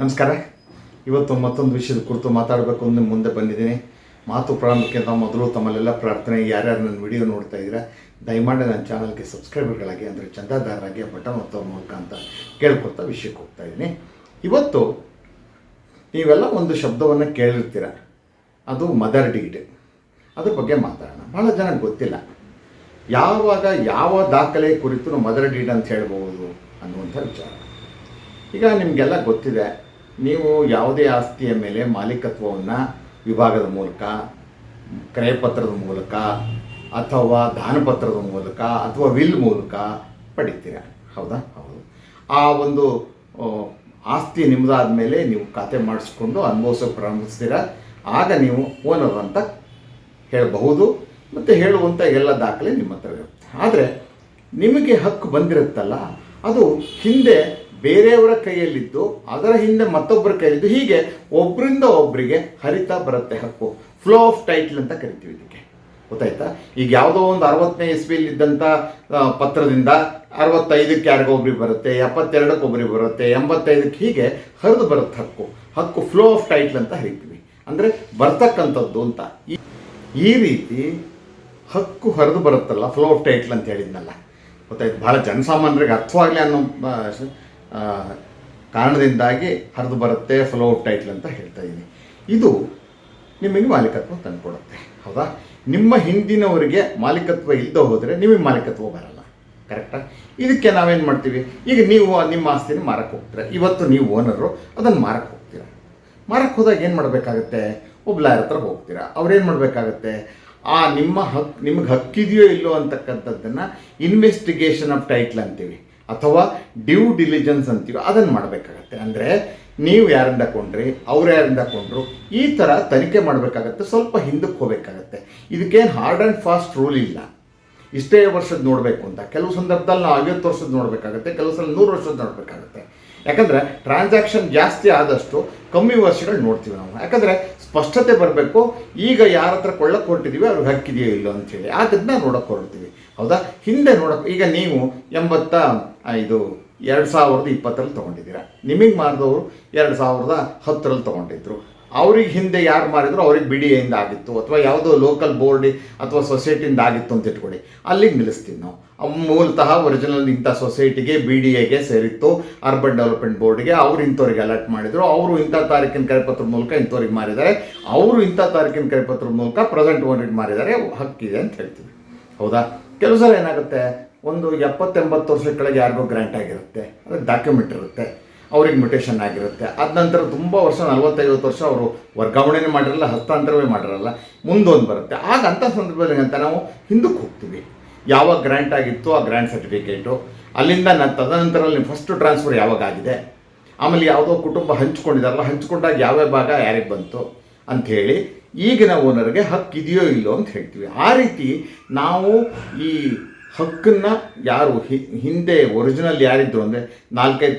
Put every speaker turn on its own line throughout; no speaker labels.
ನಮಸ್ಕಾರ. ಇವತ್ತು ಮತ್ತೊಂದು ವಿಷಯದ ಕುರಿತು ಮಾತಾಡಬೇಕು ಅಂದರೆ ಮುಂದೆ ಬಂದಿದ್ದೀನಿ. ಮಾತು ಪ್ರಾರಂಭಕ್ಕಿಂತ ಮೊದಲು ತಮ್ಮಲ್ಲೆಲ್ಲ ಪ್ರಾರ್ಥನೆ, ಯಾರ್ಯಾರು ನನ್ನ ವಿಡಿಯೋ ನೋಡ್ತಾ ಇದ್ದೀರಾ, ದಯಮಾಡಿ ನನ್ನ ಚಾನಲ್ಗೆ ಸಬ್ಸ್ಕ್ರೈಬರ್ಗಳಾಗಿ ಅಂದರೆ ಚಂದಾದಾರರಾಗಿ ಬಟನ್ ಒತ್ತೋ ಮೂಲಕ ಅಂತ ಕೇಳ್ಕೊತಾ ವಿಷಯಕ್ಕೆ ಹೋಗ್ತಾ ಇದ್ದೀನಿ. ಇವತ್ತು ನೀವೆಲ್ಲ ಒಂದು ಶಬ್ದವನ್ನು ಕೇಳಿರ್ತೀರ? ಅದು ಮದರ್ ಡೀಡ್. ಅದ್ರ ಬಗ್ಗೆ ಮಾತಾಡೋಣ. ಭಾಳ ಜನಕ್ಕೆ ಗೊತ್ತಿಲ್ಲ. ಯಾವಾಗ ಯಾವ ದಾಖಲೆ ಕುರಿತು ಮದರ್ ಡೀಡ್ ಅಂತ ಹೇಳ್ಬೋದು ಅನ್ನುವಂಥ ವಿಚಾರ. ಈಗ ನಿಮಗೆಲ್ಲ ಗೊತ್ತಿದೆ, ನೀವು ಯಾವುದೇ ಆಸ್ತಿಯ ಮೇಲೆ ಮಾಲೀಕತ್ವವನ್ನು ವಿಭಾಗದ ಮೂಲಕ, ಕ್ರಯಪತ್ರದ ಮೂಲಕ, ಅಥವಾ ದಾನಪತ್ರದ ಮೂಲಕ, ಅಥವಾ ವಿಲ್ ಮೂಲಕ ಪಡಿತೀರ? ಹೌದಾ? ಹೌದು. ಆ ಒಂದು ಆಸ್ತಿ ನಿಮ್ಮದಾದ ಮೇಲೆ ನೀವು ಖಾತೆ ಮಾಡಿಸ್ಕೊಂಡು ಅನುಭವಿಸೋಕೆ ಪ್ರಾರಂಭಿಸ್ತೀರ ಆಗ ನೀವು ಓನರ್ ಅಂತ ಹೇಳಬಹುದು, ಮತ್ತು ಹೇಳುವಂಥ ಎಲ್ಲ ದಾಖಲೆ ನಿಮ್ಮ ಹತ್ರ ಇರುತ್ತೆ. ಆದರೆ, ನಿಮಗೆ ಹಕ್ಕು ಬಂದಿರುತ್ತಲ್ಲ, ಅದು ಹಿಂದೆ ಬೇರೆಯವರ ಕೈಯಲ್ಲಿದ್ದು, ಅದರ ಹಿಂದೆ ಮತ್ತೊಬ್ಬರ ಕೈಯಲ್ಲಿದ್ದು ಹೀಗೆ. ಒಬ್ಬರಿಂದ ಒಬ್ಬರಿಗೆ ಹರಿತಾ ಬರುತ್ತೆ ಹಕ್ಕು. ಫ್ಲೋ ಆಫ್ ಟೈಟ್ಲ್ ಅಂತ ಕರಿತೀವಿ ಇದಕ್ಕೆ. ಗೊತ್ತಾಯ್ತಾ? ಈಗ ಯಾವುದೋ ಒಂದು ಅರವತ್ತನೇ ಇಸ್ವಿಯಲ್ಲಿ ಇದ್ದಂಥ ಪತ್ರದಿಂದ ಅರವತ್ತೈದಕ್ಕೆ ಯಾರಿಗೊಬ್ರಿಗೆ ಬರುತ್ತೆ, ಎಪ್ಪತ್ತೆರಡಕ್ಕೆ ಒಬ್ರಿಗೆ ಬರುತ್ತೆ, ಎಂಬತ್ತೈದಕ್ಕೆ ಹೀಗೆ ಹರಿದು ಬರುತ್ತೆ ಹಕ್ಕು. ಹಕ್ಕು ಫ್ಲೋ ಆಫ್ ಟೈಟ್ಲ್ ಅಂತ ಹರಿತೀವಿ. ಅಂದರೆ ಬರ್ತಕ್ಕಂಥದ್ದು ಅಂತ. ಈ- ರೀತಿ ಹಕ್ಕು ಹರಿದು ಬರುತ್ತಲ್ಲ ಫ್ಲೋ ಆಫ್ ಟೈಟ್ಲ್ ಅಂತ ಹೇಳಿದ್ನಲ್ಲ. ಗೊತ್ತಾಯ್ತು? ಭಾಳ ಜನಸಾಮಾನ್ಯರಿಗೆ ಅರ್ಥವಾಗಲಿ ಅನ್ನೋ ಕಾರಣದಿಂದಾಗಿ ಹರಿದು ಬರುತ್ತೆ ಫ್ಲೋ ಟೈಟ್ಲ್ ಅಂತ ಹೇಳ್ತಾ ಇದ್ದೀನಿ ಇದು ನಿಮಗೆ ಮಾಲೀಕತ್ವ ತಂದುಕೊಡುತ್ತೆ, ಹೌದಾ? ನಿಮ್ಮ ಹಿಂದಿನವರಿಗೆ ಮಾಲೀಕತ್ವ ಇಲ್ಲದೆ ಹೋದರೆ ನಿಮಗೆ ಮಾಲೀಕತ್ವ ಬರಲ್ಲ ಕರೆಕ್ಟಾ ಇದಕ್ಕೆ ನಾವೇನು ಮಾಡ್ತೀವಿ? ಈಗ ನೀವು ನಿಮ್ಮ ಆಸ್ತಿನ ಮಾರಕ್ಕೆ ಹೋಗ್ತೀರಾ? ಇವತ್ತು ನೀವು ಓನರು ಅದನ್ನು ಮಾರಕ್ಕೆ ಹೋಗ್ತೀರಾ? ಮಾರಕ್ಕೆ ಹೋದಾಗ ಏನು ಮಾಡಬೇಕಾಗತ್ತೆ? ಒಬ್ಬ ಲಾಯರ್ ಹತ್ರ ಹೋಗ್ತೀರಾ? ಅವ್ರೇನು ಮಾಡಬೇಕಾಗತ್ತೆ? ಆ ನಿಮ್ಮ ಹಕ್, ನಿಮಗೆ ಹಕ್ಕಿದೆಯೋ ಇಲ್ಲೋ ಅಂತಕ್ಕಂಥದ್ದನ್ನು ಇನ್ವೆಸ್ಟಿಗೇಷನ್ ಆಫ್ ಟೈಟ್ಲ್ ಅಂತೀವಿ. ಅಥವಾ ಡ್ಯೂ ಡಿಲಿಜೆನ್ಸ್ ಅಂತೀವಿ ಅದನ್ನು ಮಾಡಬೇಕಾಗತ್ತೆ. ಅಂದರೆ ನೀವು ಯಾರಿಂದ ಕೊಂಡ್ರಿ, ಅವ್ರು ಯಾರಿಂದ ಕೊಂಡ್ರು, ಈ ಥರ ತನಿಖೆ ಮಾಡಬೇಕಾಗತ್ತೆ, ಸ್ವಲ್ಪ ಹಿಂದಕ್ಕೆ ಹೋಗಬೇಕಾಗತ್ತೆ. ಇದಕ್ಕೇನು ಹಾರ್ಡ್ ಆ್ಯಂಡ್ ಫಾಸ್ಟ್ ರೂಲ್ ಇಲ್ಲ. ಇಷ್ಟೇ ವರ್ಷದ ನೋಡಬೇಕು ಅಂತ. ಕೆಲವು ಸಂದರ್ಭದಲ್ಲಿ ನಾವು ಐವತ್ತು ವರ್ಷದ ನೋಡಬೇಕಾಗುತ್ತೆ, ಕೆಲವು ಸಲ ನೂರು ವರ್ಷದ ನೋಡಬೇಕಾಗುತ್ತೆ. ಯಾಕಂದರೆ ಟ್ರಾನ್ಸಾಕ್ಷನ್ ಜಾಸ್ತಿ ಆದಷ್ಟು ಕಮ್ಮಿ ವರ್ಷಗಳು ನೋಡ್ತೀವಿ ನಾವು. ಯಾಕಂದರೆ ಸ್ಪಷ್ಟತೆ ಬರಬೇಕು, ಈಗ ಯಾರ ಹತ್ರ ಕೊಳ್ಳಕ್ಕೆ ಹೊರಟಿದ್ದೀವಿ ಅವ್ರಿಗೆ ಹಕ್ಕಿದೆಯೋ ಇಲ್ಲೋ ಅಂಥೇಳಿ ಅದನ್ನ ನೋಡೋಕೆ ಹೊರಡ್ತೀವಿ. ಹೌದಾ? ಹಿಂದೆ ನೋಡಕ್ಕೆ ಈಗ ನೀವು ಎಂಬತ್ತ ಐದು, ಎರಡು ಸಾವಿರದ ಇಪ್ಪತ್ತರಲ್ಲಿ ತೊಗೊಂಡಿದ್ದೀರಾ. ನಿಮಗೆ ಮಾರಿದವರು ಎರಡು ಸಾವಿರದ ಹತ್ತರಲ್ಲಿ ತೊಗೊಂಡಿದ್ರು. ಅವ್ರಿಗೆ ಹಿಂದೆ ಯಾರು ಮಾರಿದ್ರು ಅವ್ರಿಗೆ ಬಿ ಡಿ ಆಗಿತ್ತು, ಅಥವಾ ಯಾವುದೋ ಲೋಕಲ್ ಬೋರ್ಡ್ ಅಥವಾ ಸೊಸೈಟಿಯಿಂದ ಆಗಿತ್ತು ಅಂತ ಇಟ್ಕೊಳ್ಳಿ. ಅಲ್ಲಿಗೆ ನಿಲ್ಲಿಸ್ತೀವಿ ನಾವು. ಮೂಲತಃ ಒರಿಜಿನಲ್ ಇಂಥ ಸೊಸೈಟಿಗೆ ಬಿ ಡಿ ಎಗೆ ಸೇರಿತ್ತು ಅರ್ಬನ್ ಡೆವಲಪ್ಮೆಂಟ್ ಬೋರ್ಡ್ಗೆ ಅವರು ಇಂಥವ್ರಿಗೆ ಅಲರ್ಟ್ ಮಾಡಿದರು. ಅವರು ಇಂಥ ತಾರೀಕಿನ ಕರೆಪತ್ರದ ಮೂಲಕ ಇಂಥವ್ರಿಗೆ ಮಾರಿದ್ದಾರೆ. ಅವರು ಇಂಥ ತಾರೀಕಿನ ಕರೆಪತ್ರದ ಮೂಲಕ ಪ್ರೆಸೆಂಟ್ ಓನರಿಗೆ ಮಾರಿದ್ದಾರೆ. ಹಕ್ಕಿದೆ ಅಂತ ಹೇಳ್ತೀವಿ. ಹೌದಾ? ಕೆಲವು ಸಲ ಏನಾಗುತ್ತೆ? ಒಂದು ಎಪ್ಪತ್ತೆಂಬತ್ತು ವರ್ಷದ ಕೆಳಗೆ ಯಾರಿಗೋ ಗ್ರ್ಯಾಂಟ್ ಆಗಿರುತ್ತೆ. ಅದಕ್ಕೆ ಡಾಕ್ಯುಮೆಂಟ್ ಇರುತ್ತೆ. ಅವ್ರಿಗೆ ಮ್ಯೂಟೇಷನ್ ಆಗಿರುತ್ತೆ. ಅದ ನಂತರ ತುಂಬ ವರ್ಷ, ನಲ್ವತ್ತೈವತ್ತು ವರ್ಷ ಅವರು ವರ್ಗಾವಣೆನೇ ಮಾಡಿರಲ್ಲ, ಹಸ್ತಾಂತರವೇ ಮಾಡಿರಲ್ಲ. ಮುಂದೊಂದು ಬರುತ್ತೆ. ಆಗ ಅಂಥ ಸಂದರ್ಭದಲ್ಲಿ ಅಂತ ನಾವು ಹಿಂದಕ್ಕೆ ಹೋಗ್ತೀವಿ. ಯಾವಾಗ ಗ್ರ್ಯಾಂಟ್ ಆಗಿತ್ತು ಆ ಗ್ರ್ಯಾಂಟ್ ಸರ್ಟಿಫಿಕೇಟು ಅಲ್ಲಿಂದ ನಾನು ತದನಂತರದಲ್ಲಿ ಫಸ್ಟ್ ಟ್ರಾನ್ಸ್ಫರ್ ಯಾವಾಗ ಆಗಿದೆ? ಆಮೇಲೆ ಯಾವುದೋ ಕುಟುಂಬ ಹಂಚ್ಕೊಂಡಿದಾರಲ್ಲ ಹಂಚ್ಕೊಂಡಾಗ ಯಾವ್ಯಾವ ಭಾಗ ಯಾರಿಗೆ ಬಂತು? ಅಂಥೇಳಿ ಈಗಿನ ಓನರ್ಗೆ ಹಕ್ಕಿದೆಯೋ ಇಲ್ಲೋ ಅಂತ ಹೇಳ್ತೀವಿ. ಆ ರೀತಿ ನಾವು ಈ ಹಕ್ಕನ್ನು ಯಾರು ಹಿಂದೆ ಒರಿಜಿನಲ್ ಯಾರಿದ್ರು ಅಂದರೆ ನಾಲ್ಕೈದು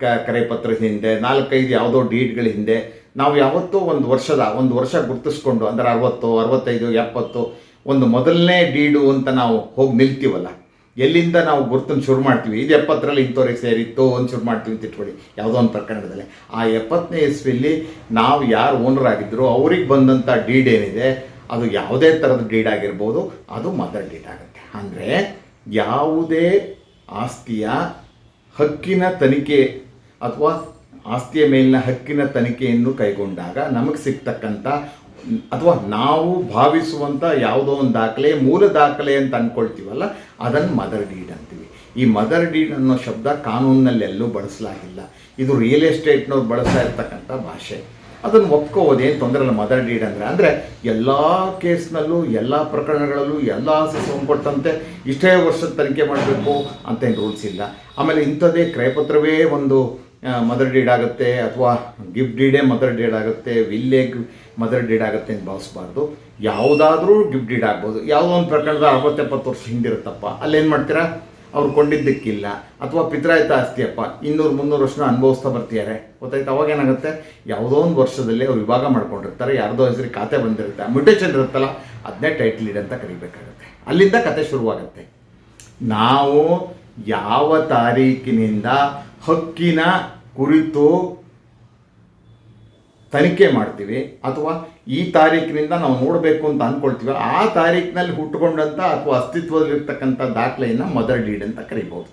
ಕ, ಕರೆಪತ್ರದ ಹಿಂದೆ, ನಾಲ್ಕೈದು ಯಾವುದೋ ಡೀಡ್ಗಳ ಹಿಂದೆ ನಾವು ಯಾವತ್ತೋ ಒಂದು ವರ್ಷದ, ಒಂದು ವರ್ಷ ಗುರ್ತಿಸ್ಕೊಂಡು, ಅಂದರೆ ಅರವತ್ತು, ಅರವತ್ತೈದು, ಎಪ್ಪತ್ತು ಒಂದು ಮೊದಲನೇ ಡೀಡು ಅಂತ ನಾವು ಹೋಗಿ ನಿಲ್ತೀವಲ್ಲ. ಎಲ್ಲಿಂದ ನಾವು ಗುರ್ತನ್ನು ಶುರು ಮಾಡ್ತೀವಿ? ಇದು ಎಪ್ಪತ್ತರಲ್ಲಿ ಇಂಥವ್ರಿಗೆ ಸೇರಿತ್ತು ಒಂದು ಶುರು ಮಾಡ್ತೀವಿ ಅಂತ ಇಟ್ಕೊಳ್ಳಿ ಯಾವುದೋ ಒಂದು ಪ್ರಕರಣದಲ್ಲಿ. ಆ ಎಪ್ಪತ್ತನೇ ಇಸ್ವಿಲಿ ನಾವು ಯಾರು ಓನರ್ ಆಗಿದ್ದರು ಅವ್ರಿಗೆ ಬಂದಂಥ ಡೀಡ್ ಏನಿದೆ, ಅದು ಯಾವುದೇ ಥರದ ಡೀಡ್ ಆಗಿರ್ಬೋದು, ಅದು ಮದರ್ ಡೀಡ್ ಆಗುತ್ತೆ. ಅಂದರೆ ಯಾವುದೇ ಆಸ್ತಿಯ ಹಕ್ಕಿನ ತನಿಖೆ ಅಥವಾ ಆಸ್ತಿಯ ಮೇಲಿನ ಹಕ್ಕಿನ ತನಿಖೆಯನ್ನು ಕೈಗೊಂಡಾಗ ನಮಗೆ ಸಿಗ್ತಕ್ಕಂಥ ಅಥವಾ ನಾವು ಭಾವಿಸುವಂಥ ಯಾವುದೋ ಒಂದು ದಾಖಲೆ, ಮೂಲ ದಾಖಲೆ ಅಂತ ಅಂದ್ಕೊಳ್ತೀವಲ್ಲ ಅದನ್ನು ಮದರ್ ಡೀಡ್ ಅಂತೀವಿ. ಈ ಮದರ್ ಡೀಡ್ ಅನ್ನೋ ಶಬ್ದ ಕಾನೂನಿನಲ್ಲಿ ಎಲ್ಲೂ ಬಳಸಲಾಗಿಲ್ಲ. ಇದು ರಿಯಲ್ ಎಸ್ಟೇಟ್ನವ್ರು ಬಳಸ್ತಾ ಇರ್ತಕ್ಕಂಥ ಭಾಷೆ. ಅದನ್ನು ಒಪ್ಕೋಬೋದು ಏನು ತೊಂದರೆ ಇಲ್ಲ ಮದರ್ ಡೀಡ್ ಅಂದರೆ. ಅಂದರೆ ಎಲ್ಲ ಕೇಸ್ನಲ್ಲೂ ಎಲ್ಲ ಪ್ರಕರಣಗಳಲ್ಲೂ, ಎಲ್ಲ ಸಂಬಂಧಪಟ್ಟಂತೆ ಇಷ್ಟೇ ವರ್ಷದ ತನಿಖೆ ಮಾಡಬೇಕು ಅಂತ ಏನು ರೂಲ್ಸ್ ಇಲ್ಲ. ಆಮೇಲೆ ಇಂಥದ್ದೇ ಕ್ರಯಪತ್ರವೇ ಒಂದು ಮದರ್ ಡೀಡ್ ಆಗುತ್ತೆ ಅಥವಾ ಗಿಫ್ಟ್ ಡೀಡೇ ಮದರ್ ಡೀಡ್ ಆಗುತ್ತೆ ವಿಲ್ಲೇ ಮದರ್ ಡೀಡ್ ಆಗುತ್ತೆ ಅಂತ ಭಾವಿಸ್ಬಾರ್ದು. ಯಾವುದಾದ್ರೂ ಗಿಫ್ಟ್ ಡೀಡ್ ಆಗ್ಬೋದು. ಯಾವುದೋ ಒಂದು ಪ್ರಕರಣದ ಅರವತ್ತೆಪ್ಪತ್ತು ವರ್ಷ ಹಿಂದಿರುತ್ತಪ್ಪ. ಅಲ್ಲೇನು ಮಾಡ್ತೀರಾ? ಅವ್ರು ಕೊಂಡಿದ್ದಕ್ಕಿಲ್ಲ. ಅಥವಾ ಪಿತ್ರಾಯಿತ ಆಸ್ತಿಯಪ್ಪ. ಇನ್ನೂರು, ಮುನ್ನೂರು ವರ್ಷನ ಅನುಭವಿಸ್ತಾ ಬರ್ತಿದ್ದಾರೆ ಗೊತ್ತಾಯ್ತು? ಅವಾಗ ಏನಾಗುತ್ತೆ? ಯಾವುದೋ ಒಂದು ವರ್ಷದಲ್ಲಿ ಅವ್ರು ವಿಭಾಗ ಮಾಡ್ಕೊಂಡಿರ್ತಾರೆ. ಯಾರ್ದೋ ಹೆಸರು ಖಾತೆ ಬಂದಿರುತ್ತೆ. ಮ್ಯೂಟೇಷನ್ ಇರುತ್ತಲ್ಲ ಅದನ್ನೇ ಟೈಟ್ಲ್ ಇಡ್ ಅಂತ ಕರಿಬೇಕಾಗುತ್ತೆ. ಅಲ್ಲಿಂದ ಕತೆ ಶುರುವಾಗುತ್ತೆ. ನಾವು ಯಾವ ತಾರೀಕಿನಿಂದ ಹಕ್ಕಿನ ಕುರಿತು ತನಿಖೆ ಮಾಡ್ತೀವಿ ಅಥವಾ ಈ ತಾರೀಕಿನಿಂದ ನಾವು ನೋಡಬೇಕು ಅಂತ ಅಂದ್ಕೊಳ್ತೀವಿ ಆ ತಾರೀಕಿನಲ್ಲಿ ಹುಟ್ಟುಕೊಂಡಂಥ ಅಥವಾ ಅಸ್ತಿತ್ವದಲ್ಲಿರ್ತಕ್ಕಂಥ ದಾಖಲೆಯನ್ನು ಮದರ್ ಡೀಡ್ ಅಂತ ಕರಿಬೋದು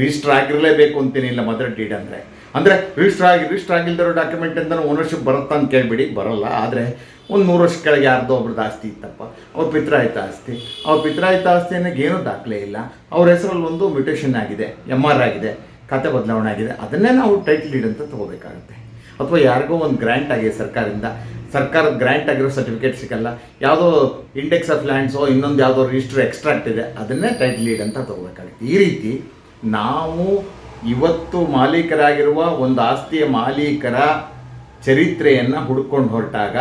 ರಿಜಿಸ್ಟರ್ ಆಗಿರಲೇಬೇಕು ಅಂತೇನಿಲ್ಲ ಮದರ್ ಡೀಡ್ ಅಂದರೆ. ಅಂದರೆ ರಿಜಿಸ್ಟರ್ ಆಗಿ ರಿಜಿಸ್ಟರ್ ಆಗಿಲ್ದಿರೋ ಡಾಕ್ಯುಮೆಂಟ್ ಅಂತ ಓನರ್ಶಿಪ್ ಬರುತ್ತಾ ಅಂತ ಕೇಳಿಬಿಡಿ, ಬರೋಲ್ಲ. ಆದರೆ ಒಂದು ನೂರು ವರ್ಷ ಕೆಳಗೆ ಯಾರ್ದೋ ಒಬ್ರದ್ದು ಆಸ್ತಿ ಇತ್ತಪ್ಪ. ಅವ್ರ ಪಿತ್ರಾಯಿತ ಆಸ್ತಿ. ಅವ್ರ ಪಿತ್ರಾಯಿತ ಆಸ್ತಿ ಅನ್ನೋಕ್ಕೆ ಏನೂ ದಾಖಲೆ ಇಲ್ಲ. ಅವ್ರ ಹೆಸರಲ್ಲಿ ಒಂದು ಮ್ಯೂಟೇಷನ್ ಆಗಿದೆ ಎಂ ಆರ್ ಆಗಿದೆ. ಖಾತೆ ಬದಲಾವಣೆ ಆಗಿದೆ, ಅದನ್ನೇ ನಾವು ಟೈಟ್ಲ್ ಲೀಡ್ ಅಂತ ತಗೋಬೇಕಾಗುತ್ತೆ. ಅಥವಾ ಯಾರಿಗೋ ಒಂದು ಗ್ರ್ಯಾಂಟ್ ಆಗಿದೆ ಸರ್ಕಾರದಿಂದ, ಸರ್ಕಾರದ ಗ್ರ್ಯಾಂಟ್ ಆಗಿರೋ ಸರ್ಟಿಫಿಕೇಟ್ ಸಿಗಲ್ಲ, ಯಾವುದೋ ಇಂಡೆಕ್ಸ್ ಆಫ್ ಲ್ಯಾಂಡ್ಸೋ ಇನ್ನೊಂದು ಯಾವುದೋ ರಿಜಿಸ್ಟರ್ ಎಕ್ಸ್ಟ್ರಾಕ್ಟ್ ಇದೆ, ಅದನ್ನೇ ಟೈಟ್ಲ್ ಲೀಡ್ ಅಂತ ತಗೋಬೇಕಾಗುತ್ತೆ. ಈ ರೀತಿ ನಾವು ಇವತ್ತು ಮಾಲೀಕರಾಗಿರುವ ಒಂದು ಆಸ್ತಿಯ ಮಾಲೀಕರ ಚರಿತ್ರೆಯನ್ನು ಹುಡ್ಕೊಂಡು ಹೊರಟಾಗ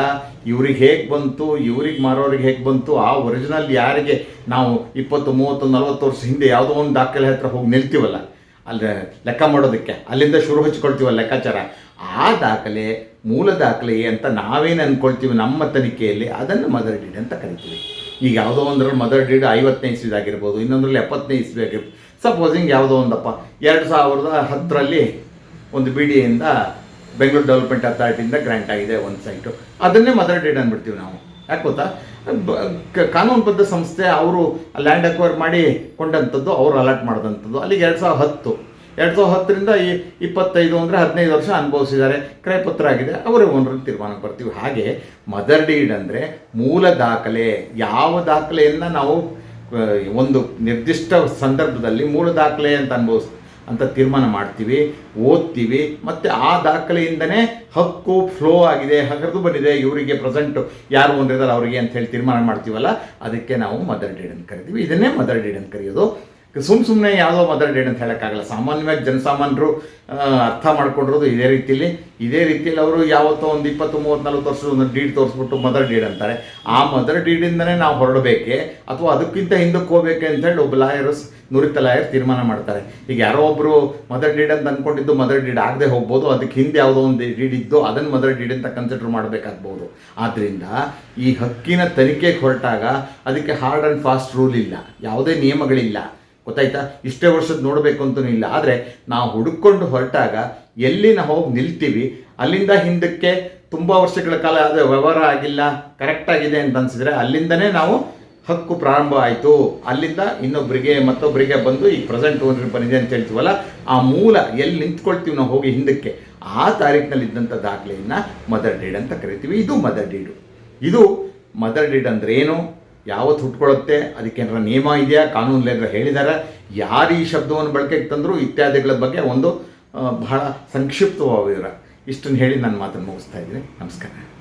ಇವ್ರಿಗೆ ಹೇಗೆ ಬಂತು, ಇವ್ರಿಗೆ ಮಾರೋರಿಗೆ ಹೇಗೆ ಬಂತು, ಆ ಒರಿಜಿನಲ್ ಯಾರಿಗೆ ನಾವು ಇಪ್ಪತ್ತು, ಮೂವತ್ತು, ನಲವತ್ತು ವರ್ಷ ಹಿಂದೆ ಯಾವುದೋ ಒಂದು ದಾಖಲೆ ಹತ್ರ ಹೋಗಿ ನಿಲ್ತೀವಲ್ಲ ಅಲ್ಲಿ ಲೆಕ್ಕ ಮಾಡೋದಕ್ಕೆ. ಅಲ್ಲಿಂದ ಶುರು ಹಚ್ಕೊಳ್ತೀವಲ್ಲ ಲೆಕ್ಕಾಚಾರ. ಆ ದಾಖಲೆ, ಮೂಲ ದಾಖಲೆ ಅಂತ ನಾವೇನು ಅಂದ್ಕೊಳ್ತೀವಿ ನಮ್ಮ ತನಿಖೆಯಲ್ಲಿ, ಅದನ್ನು ಮದರ್ ಡೀಡ್ ಅಂತ ಕರಿತೀವಿ. ಈಗ ಯಾವುದೋ ಒಂದರಲ್ಲಿ ಮದರ್ ಡೀಡ್ ಐವತ್ತನೇ ಇಸ್ವಿದಾಗಿರ್ಬೋದು ಇನ್ನೊಂದರಲ್ಲಿ ಎಪ್ಪತ್ತನೇ ಇಸ್ವಿ ಆಗಿರ್ಬೋದು. ಸಪೋಸಿಂಗ್ ಯಾವುದೋ ಒಂದಪ್ಪ, ಎರಡು ಸಾವಿರದ ಹತ್ತರಲ್ಲಿ ಒಂದು ಬಿ ಡಿ ಇಂದ ಬೆಂಗಳೂರು ಡೆವಲಪ್ಮೆಂಟ್ ಅಥಾರಿಟಿಯಿಂದ ಗ್ರ್ಯಾಂಟ್ ಆಗಿದೆ ಒಂದು ಸೈಟು ಅದನ್ನೇ ಮದರ್ ಡೇಟ್ ಅಂದ್ಬಿಡ್ತೀವಿ ನಾವು. ಯಾಕೆ ಗೊತ್ತಾ? ಕಾನೂನುಬದ್ಧ ಸಂಸ್ಥೆ ಅವರು ಲ್ಯಾಂಡ್ ಅಕ್ವೈರ್ ಮಾಡಿ ಕೊಂಡಂಥದ್ದು, ಅವರು ಅಲರ್ಟ್ ಮಾಡಿದಂಥದ್ದು. ಅಲ್ಲಿಗೆ ಎರಡು ಸಾವಿರದ ಹತ್ತು. ಎರಡು ಸಾವಿರದ ಹತ್ತರಿಂದ ಈ ಇಪ್ಪತ್ತೈದು ಅಂದರೆ ಹದಿನೈದು ವರ್ಷ ಅನುಭವಿಸಿದ್ದಾರೆ. ಕ್ರಯಪತ್ರ ಆಗಿದೆ. ಅವರೇ ಓನರ್ ತೀರ್ಮಾನ ಬರ್ತೀವಿ. ಹಾಗೆ ಮದರ್ ಡೀಡ್ ಅಂದರೆ ಮೂಲ ದಾಖಲೆ. ಯಾವ ದಾಖಲೆಯನ್ನು ನಾವು ಒಂದು ನಿರ್ದಿಷ್ಟ ಸಂದರ್ಭದಲ್ಲಿ ಮೂಲ ದಾಖಲೆ ಅಂತ ಅನುಭವಿಸ್ ಅಂತ ತೀರ್ಮಾನ ಮಾಡ್ತೀವಿ, ಓದ್ತೀವಿ, ಮತ್ತು ಆ ದಾಖಲೆಯಿಂದನೇ ಹಕ್ಕು ಫ್ಲೋ ಆಗಿದೆ, ಹರಿದು ಬಂದಿದೆ, ಇವರಿಗೆ ಪ್ರೆಸೆಂಟು ಯಾರು ಹೊಂದಿದ್ದಾರೆ ಅವರಿಗೆ ಅಂತ ಹೇಳಿ ತೀರ್ಮಾನ ಮಾಡ್ತೀವಲ್ಲ, ಅದಕ್ಕೆ ನಾವು ಮದರ್ ಡೇಡ್ ಅಂತ ಕರಿತೀವಿ. ಇದನ್ನೇ ಮದರ್ ಡೇಡ್ ಅಂತ ಕರೆಯೋದು. ಸುಮ್ಮ ಸುಮ್ಮನೆ ಯಾವುದೋ ಮದರ್ ಡೇಡ್ ಅಂತ ಹೇಳೋಕ್ಕಾಗಲ್ಲ. ಸಾಮಾನ್ಯವಾಗಿ ಜನಸಾಮಾನ್ಯರು ಅರ್ಥ ಮಾಡ್ಕೊಂಡಿರೋದು ಇದೇ ರೀತಿಯಲ್ಲಿ ಇದೇ ರೀತಿಯಲ್ಲಿ ಅವರು ಯಾವತ್ತೋ ಒಂದು ಇಪ್ಪತ್ತು, ಮೂವತ್ತು, ನಲ್ವತ್ತು ವರ್ಷದ ಒಂದು ಡೀಡ್ ತೋರಿಸ್ಬಿಟ್ಟು ಮದರ್ ಡೀಡ್ ಅಂತಾರೆ. ಆ ಮದರ್ ಡೀಡಿಂದನೇ ನಾವು ಹೊರಡಬೇಕೆ ಅಥವಾ ಅದಕ್ಕಿಂತ ಹಿಂದಕ್ಕೆ ಹೋಗ್ಬೇಕೆ ಅಂತ ಹೇಳಿ ಒಬ್ಬ ಲಾಯರ್ಸ್ ನುರಿತ ಲಾಯರ್ ತೀರ್ಮಾನ ಮಾಡ್ತಾರೆ. ಈಗ ಯಾರೋ ಒಬ್ಬರು ಮದರ್ ಡೀಡ್ ಅಂತ ಅಂದ್ಕೊಂಡಿದ್ದು ಮದರ್ ಡೀಡ್ ಆಗದೆ ಹೋಗ್ಬೋದು, ಅದಕ್ಕೆ ಹಿಂದೆ ಯಾವುದೋ ಒಂದು ಡೀಡ್ ಇದ್ದು ಅದನ್ನು ಮದರ್ ಡೀಡ್ ಅಂತ ಕನ್ಸಿಡರ್ ಮಾಡಬೇಕಾಗ್ಬೋದು. ಆದ್ದರಿಂದ ಈ ಹಕ್ಕಿನ ತನಿಖೆಗೆ ಹೊರಟಾಗ ಅದಕ್ಕೆ ಹಾರ್ಡ್ ಆ್ಯಂಡ್ ಫಾಸ್ಟ್ ರೂಲ್ ಇಲ್ಲ. ಯಾವುದೇ ನಿಯಮಗಳಿಲ್ಲ. ಗೊತ್ತಾಯ್ತಾ? ಇಷ್ಟೇ ವರ್ಷದ ನೋಡಬೇಕು ಅಂತಲೂ ಇಲ್ಲ. ಆದರೆ ನಾವು ಹುಡುಕೊಂಡು ಹೊರಟಾಗ ಎಲ್ಲಿ ನಾವು ಹೋಗಿ ನಿಲ್ತೀವಿ? ಅಲ್ಲಿಂದ ಹಿಂದಕ್ಕೆ ತುಂಬ ವರ್ಷಗಳ ಕಾಲ ಅದು ವ್ಯವಹಾರ ಆಗಿಲ್ಲ ಕರೆಕ್ಟ್ ಆಗಿದೆ ಅಂತ ಅನ್ಸಿದ್ರೆ ಅಲ್ಲಿಂದನೇ ನಾವು ಹಕ್ಕು ಪ್ರಾರಂಭ ಆಯಿತು. ಅಲ್ಲಿಂದ ಇನ್ನೊಬ್ಬರಿಗೆ ಮತ್ತೊಬ್ಬರಿಗೆ ಬಂದು ಈ ಪ್ರೆಸೆಂಟ್ ಓನರ್ ಬಂದಿದೆ ಅಂತ ಹೇಳ್ತೀವಲ್ಲ, ಆ ಮೂಲ ಎಲ್ಲಿ ನಿಂತ್ಕೊಳ್ತೀವಿ ನಾವು ಹೋಗಿ ಹಿಂದಕ್ಕೆ? ಆ ತಾರೀಕಿನಲ್ಲಿ ಇದ್ದಂಥ ದಾಖಲೆಯನ್ನು ಮದರ್ ಡೇಡ್ ಅಂತ ಕರಿತೀವಿ. ಇದು ಮದರ್ ಡೀಡು ಇದು ಮದರ್ ಡೀಡ್ ಅಂದ್ರೆ ಏನು ಯಾವತ್ತು ಹುಟ್ಕೊಳ್ಳುತ್ತೆ? ಅದಕ್ಕೇನಾರ ನಿಯಮ ಇದೆಯಾ? ಕಾನೂನು ಏನಾರ ಹೇಳಿದ್ದಾರೆ ಯಾರು ಈ ಶಬ್ದವನ್ನು ಬಳಕೆಗೆ ತಂದರೂ? ಇತ್ಯಾದಿಗಳ ಬಗ್ಗೆ ಒಂದು ಬಹಳ ಸಂಕ್ಷಿಪ್ತವಾದ ವಿವರ. ಇಷ್ಟನ್ನು ಹೇಳಿ ನನ್ನ ಮಾತನ್ನು ಮುಗಿಸ್ತಾ ಇದ್ದೀನಿ. ನಮಸ್ಕಾರ.